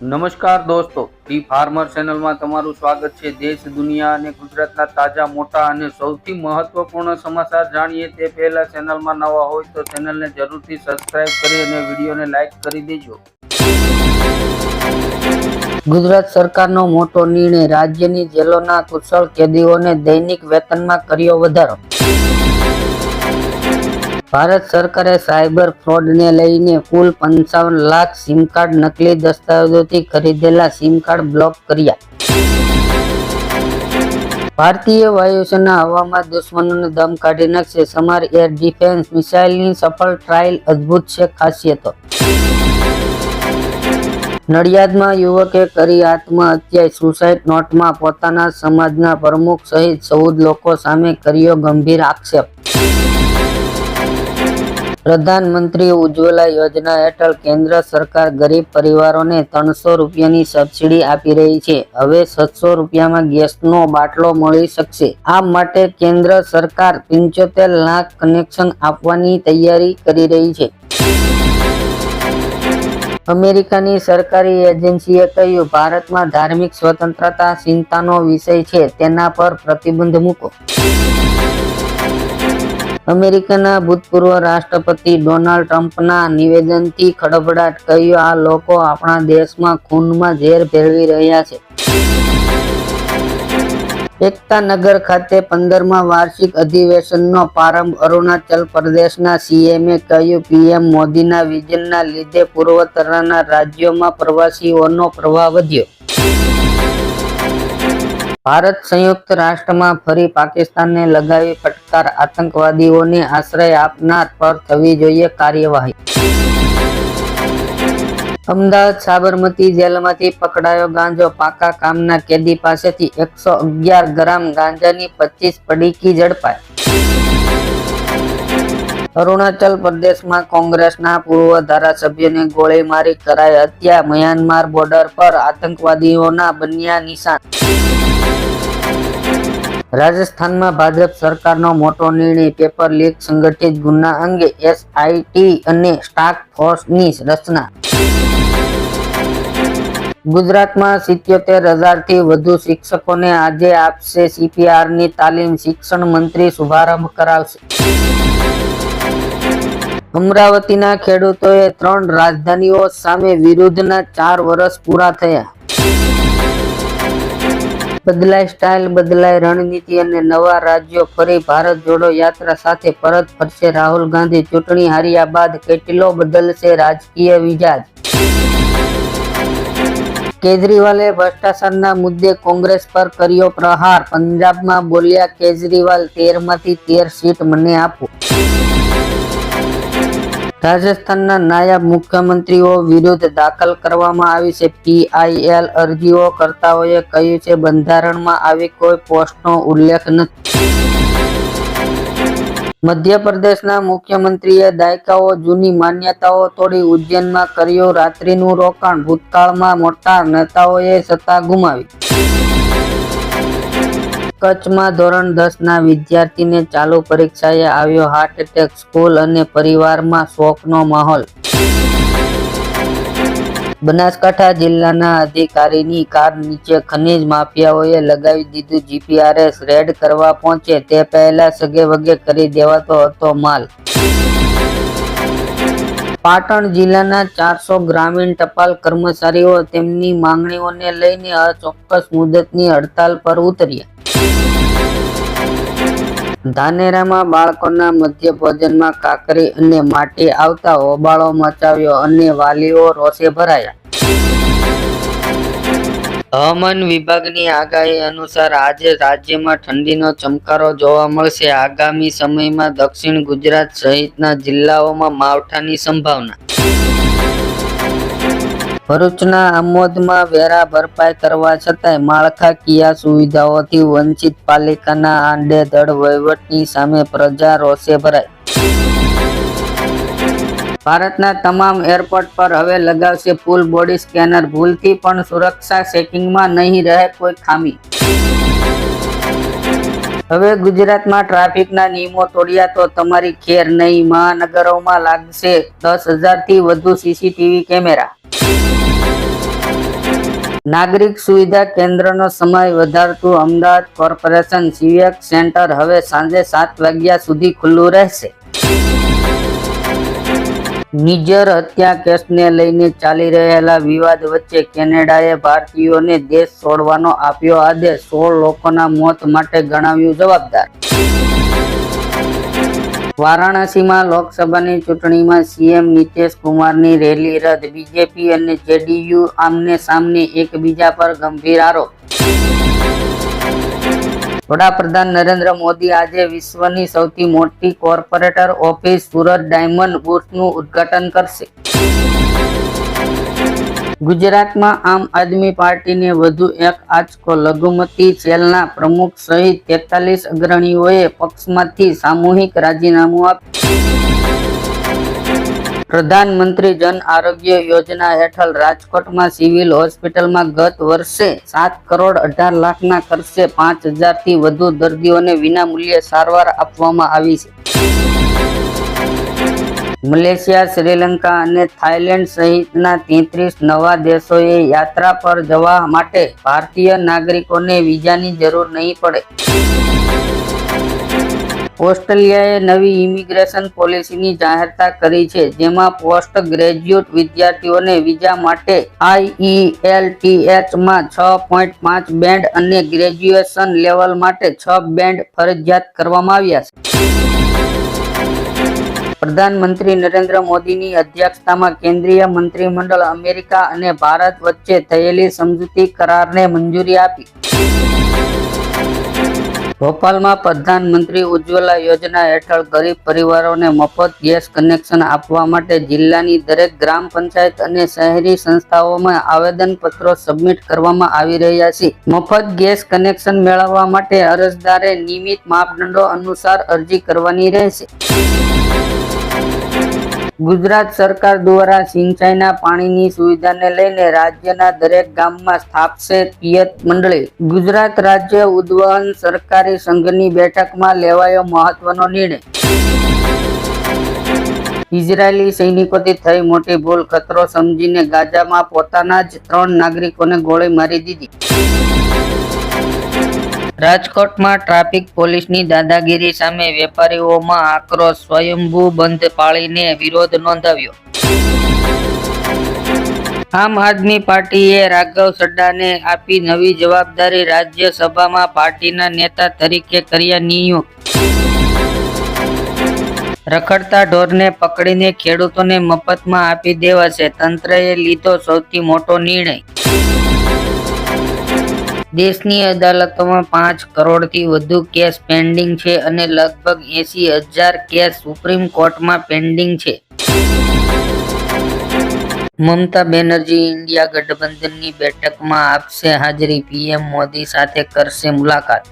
નમસ્કાર દોસ્તો D farmer ચેનલમાં તમારું સ્વાગત છે. દેશ, દુનિયા અને ગુજરાતના તાજા, મોટા અને સૌથી મહત્વપૂર્ણ સમાચાર જાણીએ તે પહેલા ચેનલમાં નવા હોય તો ચેનલને જરૂરથી સબસ્ક્રાઇબ કરી અને વિડીયોને લાઈક કરી દેજો. ગુજરાત સરકારનો મોટો નિર્ણય રાજ્યની જેલોના કુશળ કેદીઓને દૈનિક વેતનમાં કર્યો વધારો. ભારત સરકારે સાયબર ફ્રોડને લઈને કુલ પંચાવન લાખ સિમ કાર્ડ નકલી દસ્તાવેજોથી ખરીદેલા સિમ કાર્ડ બ્લોક કર્યા. ભારતીય વાયુસેના હવામાં દુશ્મનોને દમ કાઢી નાખશે. સમાર એર ડિફેન્સ મિસાઇલની સફળ ટ્રાયલ અદ્ભુત છે, ખાસિયતો. નડિયાદમાં યુવકે કરી આત્મહત્યા સુસાઇડ નોટમાં પોતાના સમાજના પ્રમુખ સહિત ચૌદ લોકો સામે કર્યો ગંભીર આક્ષેપ. પ્રધાનમંત્રી ઉજ્જવલા યોજના હેઠળ કેન્દ્ર સરકાર ગરીબ પરિવારોને ત્રણસો રૂપિયાની સબસિડી આપી રહી છે. હવે સાતસો રૂપિયામાં ગેસનો બાટલો મળી શકશે. આ માટે કેન્દ્ર સરકાર પંચોતેર લાખ કનેક્શન આપવાની તૈયારી કરી રહી છે. અમેરિકાની સરકારી એજન્સીએ કહ્યું, ભારતમાં ધાર્મિક સ્વતંત્રતા ચિંતાનો વિષય છે, તેના પર પ્રતિબંધ મૂકો. અમેરિકાના ભૂતપૂર્વ રાષ્ટ્રપતિ ડોનાલ્ડ ટ્રમ્પના નિવેદનથી ખડભડાટ કહ્યું, આ લોકો આપણા દેશમાં ખૂનમાં ઝેર ભેળવી રહ્યા છે. એકતા નગર ખાતે પંદરમા વાર્ષિક અધિવેશનનો પ્રારંભ અરુણાચલ પ્રદેશના સીએમએ કહ્યું, પીએમ મોદીના વિઝનના લીધે પૂર્વોત્તરના રાજ્યોમાં પ્રવાસીઓનો પ્રવાહ વધ્યો. ભારત સંયુક્ત રાષ્ટ્રમાં ફરી પાકિસ્તાનને લગાવી ફટકાર આતંકવાદીઓને આશ્રય આપનાર પર થવી જોઈએ કાર્યવાહી. અમદાવાદ સાબરમતી જેલમાંથી પકડાયો ગાંજો પાકા કામના કેદી પાસેથી એકસો અગિયાર ગ્રામ ગાંજાની પચીસ પડીકી ઝડપાઈ. અરુણાચલ પ્રદેશમાં કોંગ્રેસના પૂર્વ ધારાસભ્યને ગોળી મારી કરાઈ હત્યા મ્યાનમાર બોર્ડર પર આતંકવાદીઓના બન્યા નિશાન. રાજસ્થાનમાં ભાજપ સરકારનો મોટો નિર્ણય પેપર લીક સંગઠિત ગુના અંગે એસઆઈટી અને ટાસ્ક ફોર્સની રચના. ગુજરાતમાં સિત્યોતેર હજારથી વધુ શિક્ષકોને આજે આપશે સીપીઆરની તાલીમ શિક્ષણ મંત્રી શુભારંભ કરાવશે. અમરાવતીના ખેડૂતોએ ત્રણ રાજધાનીઓ સામે વિરુદ્ધના ચાર વર્ષ પૂરા થયા. બદલાય સ્ટાઇલ, બદલાય રણનીતિ અને નવા રાજ્યો ફરી ભારત જોડો યાત્રા સાથે પરત ફરશે. રાહુલ ગાંધી ચૂંટણી હાર્યા બાદ કેટલો બદલશે રાજકીય મિજાજ કેજરીવાલે ભ્રષ્ટાચારના મુદ્દે કોંગ્રેસ પર કર્યો પ્રહાર. પંજાબમાં બોલ્યા, કેજરીવાલ તેરમાંથી તેર સીટ મને આપો. રાજસ્થાનના નાયબ મુખ્યમંત્રીઓ વિરુદ્ધ દાખલ કરવામાં આવી છે. પીઆઈએલ અરજીઓ કરતાઓએ કહ્યું છે, બંધારણમાં આવી કોઈ પોસ્ટનો ઉલ્લેખ નથી. મધ્યપ્રદેશના મુખ્યમંત્રીએ દાયકાઓ, જૂની માન્યતાઓ તોડી ઉજ્જૈનમાં કર્યું રાત્રિનું રોકાણ. ભૂતકાળમાં મોટા નેતાઓએ સત્તા ગુમાવી. કચ્છમાં ધોરણ દસ ના વિદ્યાર્થીને ચાલુ પરીક્ષાએ આવ્યો હાર્ટ એટેક સ્કૂલ અને પરિવારમાં શોકનો માહોલ. બનાસકાંઠા જિલ્લાના અધિકારીની કાર નીચે ખનીજ માફિયાઓએ લગાવી દીધું. જીપીઆરએસ રેડ કરવા પહોંચે તે પહેલા સગે વગે કરી દેવાતો હતો માલ. પાટણ જિલ્લાના ચારસો ગ્રામીણ ટપાલ કર્મચારીઓ તેમની માંગણીઓને લઈને અચોક્કસ મુદતની હડતાલ પર ઉતર્યા. ધાનેરામાં બાળકોના મધ્ય ભોજનમાં કાકરી અને માટી આવતા હોબાળો મચાવ્યો અને વાલીઓ રોષે ભરાયા. હવામાન વિભાગની આગાહી અનુસાર આજે રાજ્યમાં ઠંડીનો ચમકારો જોવા મળશે. આગામી સમયમાં દક્ષિણ ગુજરાત સહિતના જિલ્લાઓમાં માવઠાની સંભાવના. ભરૂચના આમોદમાં વેરા ભરપાઈ કરવા છતાંય માળખાકીય સુવિધાઓથી વંચિત પાલિકાના આંડેધડ વહીવટની સામે પ્રજા રોષે ભરાઈ. ભારતના તમામ એરપોર્ટ પર હવે લગાવશે ફૂલ બોડી સ્કેનર. ભૂલથી પણ સુરક્ષા ચેકિંગમાં નહીં રહે કોઈ ખામી. હવે ગુજરાતમાં ટ્રાફિકના નિયમો તોડ્યા તો તમારી ખેર નહીં. મહાનગરોમાં લાગશે દસ હજારથી વધુ સીસીટીવી કેમેરા. નાગરિક સુવિધા કેન્દ્રનો સમય વધારતું અમદાવાદ કોર્પોરેશન સિવિક સેન્ટર હવે સાંજે સાત વાગ્યા સુધી ખુલ્લું રહેશે. નિજર હત્યા કેસને લઈને ચાલી રહેલા વિવાદ વચ્ચે કેનેડાએ ભારતીયોને દેશ છોડવાનો આપ્યો આદેશ. સોળ લોકોના મોત માટે ગણાવ્યું જવાબદાર. વારાણસીમાં લોકસભાની ચૂંટણીમાં સીએમ નીતિશ કુમારની રેલી રદ. બીજેપી અને જેડીયુ આમને સામને એકબીજા પર ગંભીર આરોપ. વડાપ્રધાન નરેન્દ્ર મોદી આજે વિશ્વની સૌથી મોટી કોર્પોરેટર ઓફિસ સુરત ડાયમંડ બુર્સનું ઉદ્ઘાટન કરશે. ગુજરાતમાં આમ આદમી પાર્ટીને વધુ એક આંચકો લઘુમતી સેલના પ્રમુખ સહિત તેતાલીસ અગ્રણીઓએ પક્ષમાંથી સામૂહિક રાજીનામું આપ્યું. પ્રધાનમંત્રી જન આરોગ્ય યોજના હેઠળ રાજકોટમાં સિવિલ હોસ્પિટલમાં ગત વર્ષે સાત કરોડ અઢાર લાખના ખર્ચે પાંચ હજારથી વધુ દર્દીઓને વિનામૂલ્યે સારવાર આપવામાં આવી છે. મલેશિયા, શ્રીલંકા અને થાઇલેન્ડ સહિતના તેત્રીસ નવા દેશોએ યાત્રા પર જવા માટે ભારતીય નાગરિકોને વિઝાની જરૂર નહીં પડે. ઓસ્ટ્રેલિયાએ નવી ઇમિગ્રેશન પોલિસીની જાહેરતા કરી છે, જેમાં પોસ્ટ ગ્રેજ્યુએટ વિદ્યાર્થીઓને વિઝા માટે આઈઈએલટીએચમાં છ પોઈન્ટ પાંચ બેન્ડ અને ગ્રેજ્યુએશન લેવલ માટે છ બેન્ડ ફરજિયાત કરવામાં આવ્યા છે. પ્રધાનમંત્રી નરેન્દ્ર મોદીની અધ્યક્ષતામાં કેન્દ્રીય મંત્રીમંડળ અમેરિકા અને ભારત વચ્ચે થયેલી સમજૂતી કરારને મંજૂરી આપી. ભોપાલમાં પ્રધાનમંત્રી ઉજ્જવલા યોજના હેઠળ ગરીબ પરિવારોને મફત ગેસ કનેક્શન આપવા માટે જિલ્લાની દરેક ગ્રામ પંચાયત અને શહેરી સંસ્થાઓમાં આવેદનપત્રો સબમિટ કરવામાં આવી રહ્યા છે. મફત ગેસ કનેક્શન મેળવવા માટે અરજદારે નિયમિત માપદંડો અનુસાર અરજી કરવાની રહેશે. ગુજરાત સરકાર દ્વારા સિંચાઈના પાણીની સુવિધાને લઈને રાજ્યના દરેક ગામમાં સ્થાપશે પિયત મંડળી. ગુજરાત રાજ્ય ઉદ્વહન સરકારી સંઘની બેઠકમાં લેવાયો મહત્વનો નિર્ણય. ઇઝરાયેલી સૈનિકોથી થઈ મોટી ભૂલ, ખતરો સમજીને ગાઝામાં પોતાના જ ત્રણ નાગરિકોને ગોળી મારી દીધી. રાજકોટમાં ટ્રાફિક પોલીસની દાદાગીરી સામે વેપારીઓમાં આક્રોશ સ્વયંભૂ બંધ પાળીને વિરોધ નોંધાવ્યો. આમ આદમી પાર્ટીએ રાઘવ સડ્ડાને આપી નવી જવાબદારી રાજ્યસભામાં પાર્ટીના નેતા તરીકે કર્યા નિયુક્ત. રખડતા ઢોરને પકડીને ખેડૂતોને મફતમાં આપી દેવાશે, તંત્રએ લીધો સૌથી મોટો નિર્ણય. દેશની અદાલતોમાં પાંચ કરોડથી વધુ કેસ પેન્ડિંગ છે અને લગભગ એસી હજાર કેસ સુપ્રીમ કોર્ટમાં પેન્ડિંગ છે. મમતા બેનર્જી ઇન્ડિયા ગઠબંધનની બેઠકમાં આપશે હાજરી, પીએમ મોદી સાથે કરશે મુલાકાત.